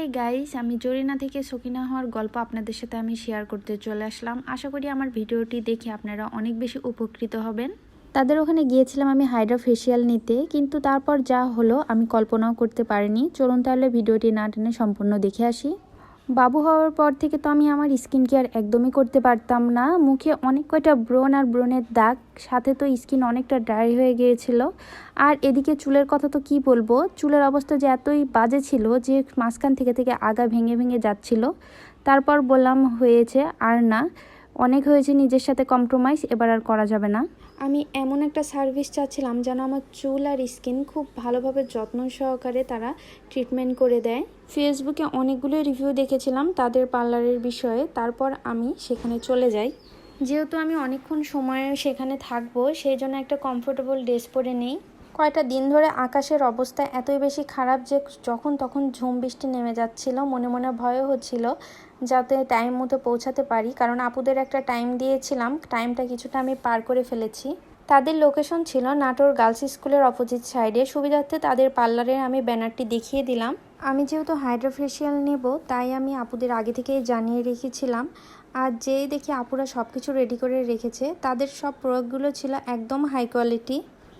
Hey guys আমি জরিনা থেকে সকিনা হওয়ার গল্প আপনাদের সাথে আমি শেয়ার করতে চলে আসলাম। আশা করি আমার ভিডিওটি দেখে আপনারা অনেক বেশি উপকৃত হবেন। তাদের ওখানে গিয়েছিলাম আমি হাইড্রা ফেসিয়াল নিতে, কিন্তু তারপর যা হলো আমি কল্পনাও করতে পারিনি। চলুন তাহলে ভিডিওটি না টেনে সম্পূর্ণ দেখে আসি। বাবু হওয়ার পর থেকে তো আমি আমার স্কিন কেয়ার একদমই করতে পারতাম না। মুখে অনেক কয়টা ব্রণ আর ব্রণের দাগ, সাথে তো স্কিন অনেকটা ড্রাই হয়ে গিয়েছিল। আর এদিকে চুলের কথা তো কি বলব? চুলের অবস্থা যে এতই বাজে ছিল যে মাঝখান থেকে থেকে আগা ভেঙে ভেঙে যাচ্ছিল। তারপর বললাম হয়েছে আর না। অনেক হয়েছে নিজের সাথে কম্প্রোমাইজ এবার আর করা যাবে না। আমি এমন একটা সার্ভিস চাচ্ছিলাম যেন আমার চুল আর স্কিন খুব ভালোভাবে যত্ন সহকারে তারা ট্রিটমেন্ট করে দেয়। ফেসবুকে অনেকগুলো রিভিউ দেখেছিলাম তাদের পার্লারের বিষয়ে তারপর আমি সেখানে চলে যাই। যেহেতু আমি অনেকক্ষণ সময় সেখানে থাকব সেই জন্য একটা কমফোর্টেবল ড্রেস পরে নেই। কয়টা দিন ধরে আকাশের অবস্থা এতই বেশি খারাপ যে যখন তখন ঝুম বৃষ্টি নেমে যাচ্ছিল, মনে মনে ভয়ও হচ্ছিল যাতে টাইম মতো পৌঁছাতে পারি। কারণ আপুদের একটা টাইম দিয়েছিলাম টাইমটা কিছুটা আমি পার করে ফেলেছি। তাদের লোকেশন ছিল নাটোর গার্লস স্কুলের অপোজিট সাইডে সুবিধার্থে তাদের পার্লারের আমি ব্যানারটি দেখিয়ে দিলাম। আমি যেহেতু হাইড্রোফেশিয়াল নেব, তাই আমি আপুদের আগে থেকেই জানিয়ে রেখেছিলাম। আর যেই দেখি আপুরা সব কিছু রেডি করে রেখেছে, তাদের সব প্রোডাক্টগুলো ছিল একদম হাই কোয়ালিটি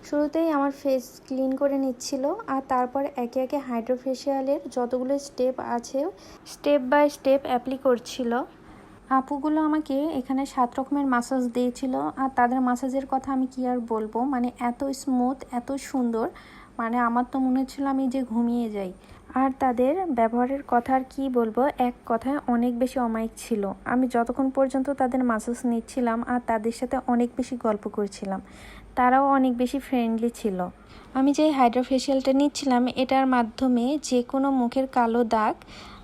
শুরুতেই আমার ফেস ক্লিন করে নিচ্ছিল আর তারপর একে একে হাইড্রোফেশিয়ালের যতগুলো স্টেপ আছে স্টেপ বাই স্টেপ অ্যাপ্লি করছিল। আপুগুলো আমাকে এখানে সাত রকমের মাসাজ দিয়েছিল আর তাদের মাসাজের কথা আমি কি আর বলব? মানে এত স্মুথ এত সুন্দর মানে আমার তো মনে হচ্ছিল আমি যে ঘুমিয়ে যাই। আর তাদের ব্যবহারের কথা আর কী বলব? এক কথায় অনেক বেশি অমায়িক ছিল। আমি যতক্ষণ পর্যন্ত তাদের মাসাজ নিচ্ছিলাম আর তাদের সাথে অনেক বেশি গল্প করছিলাম। তারাও অনেক বেশি ফ্রেন্ডলি ছিল। আমি যে হাইড্রোফেশিয়ালটা নিচ্ছিলাম, এটার মাধ্যমে যে কোনো মুখের কালো দাগ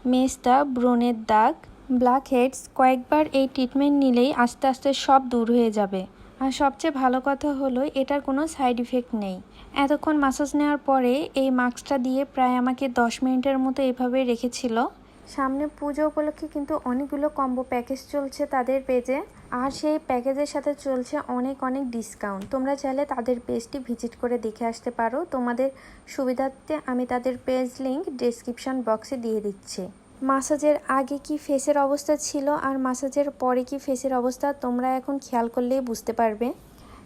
মেস্তা ব্রণের দাগ ব্ল্যাক হেডস কয়েকবার এই ট্রিটমেন্ট নিলেই আস্তে আস্তে সব দূর হয়ে যাবে। আর সবচেয়ে ভালো কথা হলো, এটার কোনো সাইড ইফেক্ট নেই। এতক্ষণ মাসাজ নেওয়ার পরে এই মাস্কটা দিয়ে প্রায় আমাকে দশ মিনিটের মতো এভাবে রেখেছিল। সামনে পুজো উপলক্ষে কিন্তু অনেকগুলো কম্বো প্যাকেজ চলছে তাদের পেজে আর সেই প্যাকেজের সাথে চলছে অনেক অনেক ডিসকাউন্ট তোমরা চাইলে তাদের পেজটি ভিজিট করে দেখে আসতে পারো। তোমাদের সুবিধার্থে আমি তাদের পেজ লিঙ্ক ডেসক্রিপশন বক্সে দিয়ে দিচ্ছি। মাসাজের আগে কি ফেসের অবস্থা ছিল আর মাসাজের পরে কি ফেসের অবস্থা তোমরা এখন খেয়াল করলেই বুঝতে পারবে।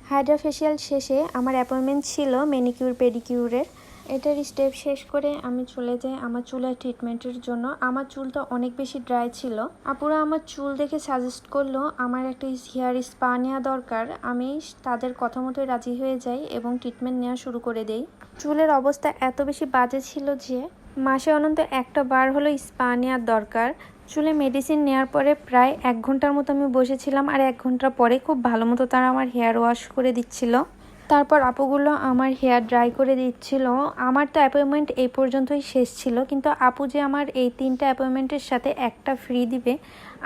হাইড্রা ফেশিয়াল শেষে আমার অ্যাপয়েন্টমেন্ট ছিল মেনিকিউর পেডিকিউরের এটার স্টেপ শেষ করে আমি চলে যাই আমার চুলের ট্রিটমেন্টের জন্য। আমার চুলটা অনেক বেশি ড্রাই ছিল। আপুরা আমার চুল দেখে সাজেস্ট করল, আমার একটা হেয়ার স্পা নেওয়া দরকার। আমি তাদের কথা মতোই রাজি হয়ে যাই এবং ট্রিটমেন্ট নেওয়া শুরু করে দেই। চুলের অবস্থা এত বেশি বাজে ছিল যে, মাসে অনন্ত একটা বার হলো স্পা নেওয়ার দরকার। চুলে মেডিসিন নেওয়ার পরে প্রায় এক ঘণ্টার মতো আমি বসেছিলাম আর এক ঘণ্টা পরে খুব ভালো মতো তারা আমার হেয়ার ওয়াশ করে দিচ্ছিল। তারপর আপুগুলো আমার হেয়ার ড্রাই করে দিচ্ছিল। আমার তো অ্যাপয়েন্টমেন্ট এই পর্যন্তই শেষ ছিল, কিন্তু আপু যে আমার এই তিনটা অ্যাপয়েন্টমেন্টের সাথে একটা ফ্রি দিবে,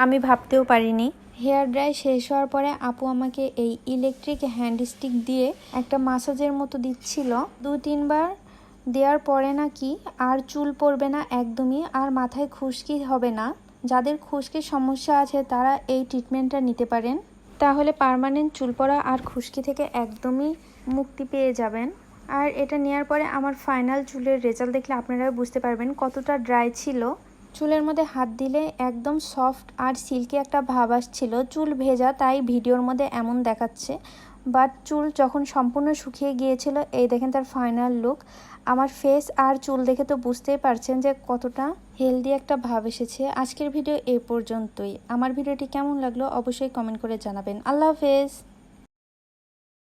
আমি ভাবতেও পারিনি। হেয়ার ড্রাই শেষ হওয়ার পরে আপু আমাকে এই ইলেকট্রিক হ্যান্ড স্টিক দিয়ে একটা মাসাজের মতো দিচ্ছিল। দু তিনবার দেওয়ার পরে নাকি আর চুল পড়বে না একদমই, আর মাথায় খুশকি হবে না। যাদের খুশকির সমস্যা আছে তারা এই ট্রিটমেন্টটা নিতে পারেন। তাহলে পারমানেন্ট চুল পড়া আর খুশকি থেকে একদমই মুক্তি পেয়ে যাবেন। আর এটা নেওয়ার পরে আমার ফাইনাল চুলের রেজাল্ট দেখলে আপনারা বুঝতে পারবেন কতটা ড্রাই ছিল। চুলের মধ্যে হাত দিলে একদম সফট আর সিল্কি একটা ভাব আসছিল। চুল ভেজা, তাই ভিডিওর মধ্যে এমন দেখাচ্ছে। বাট চুল যখন সম্পূর্ণ শুকিয়ে গিয়েছিল, এই দেখেন তার ফাইনাল লুক আমার ফেস আর চুল দেখে তো বুঝতেই পারছেন যে কতটা হেলদি একটা ভাব এসেছে। আজকের ভিডিও এ পর্যন্তই। আমার ভিডিওটি কেমন লাগল অবশ্যই কমেন্ট করে জানাবেন। আল্লাহ হাফেজ।